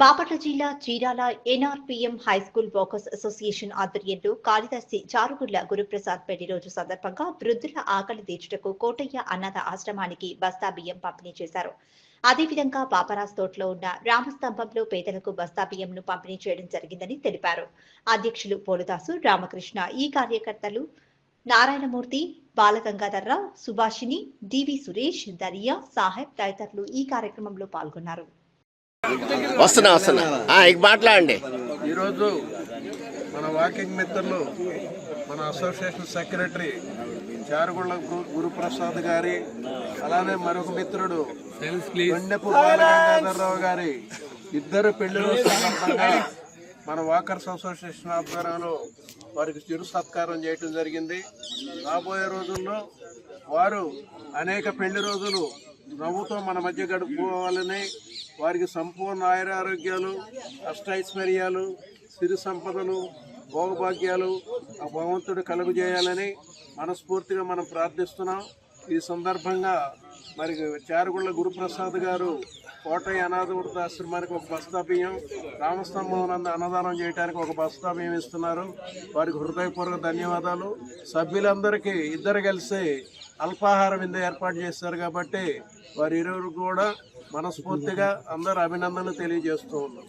బాపట్ల జిల్లా Chirala NRPM high school workers association ఆధ్వర్యంలో కాళిదాసి చారుగుళ్ళ గురుప్రసాద్ పెళ్ళి రోజు సందర్భంగా వృద్ధుల ఆకలి తీర్చుటకు కోటయ్య అనాథ ఆశ్రమానికి బస్తా బియ్యం పంపిణీ చేశారు. అదేవిధంగా పాపరాజ్ తోటలో ఉన్న రామస్తంభంలో పేదలకు బస్తా బియ్యంను పంపిణీ చేయడం జరిగిందని తెలిపారు. అధ్యక్షులు పోలుదాసు రామకృష్ణ ఈ కార్యకర్తలు నారాయణమూర్తి బాలగంగాధర్రావు సుభాషిణి డివి సురేష్ దరియా సాహెబ్ తదితరులు ఈ కార్యక్రమంలో పాల్గొన్నారు. వస్తున్నా వస్తున్నా. ఆ, ఇక మాట్లాడండి ఈరోజు మన వాకింగ్ మిత్రులు మన అసోసియేషన్ సెక్రటరీ చారుగుళ్ళ గు- గురుప్రసాద్ గారి అలానే మరొక మిత్రుడు కొండెపు బాలగంగాధరరావు గారి ఇద్దరు పెళ్ళి సందర్భంగా మన వాకర్స్ అసోసియేషన్ ఆధ్వర్యంలో వారికి చిరు సత్కారం చేయటం జరిగింది. రాబోయే రోజుల్లో వారు అనేక పెళ్ళి రోజులు నవ్వుతో మన మధ్య గడుపుకోవాలని వారికి సంపూర్ణ ఆయురారోగ్యాలు అష్టైశ్వర్యాలు సిరి సంపదలు భోగభాగ్యాలు ఆ భగవంతుడు కలుగు చేయాలని మనస్ఫూర్తిగా మనం ప్రార్థిస్తున్నాం. ఈ సందర్భంగా మరి చారుగుళ్ళ గురుప్రసాద్ గారు కోటయ్య అనాథ వృద్ధాశ్రమానికి ఒక బస్తా బియ్యం రామస్తంభం అన్నదానం చేయడానికి ఒక బస్తా బియ్యం ఇస్తున్నారు. వారికి హృదయపూర్వక ధన్యవాదాలు. సభ్యులందరికీ ఇద్దరు కలిసి అల్పాహారం విందు ఏర్పాటు చేశారు కాబట్టి వారి ఇరువురు కూడా మనస్ఫూర్తిగా అందరు అభినందనలు తెలియజేస్తూ ఉన్నాం.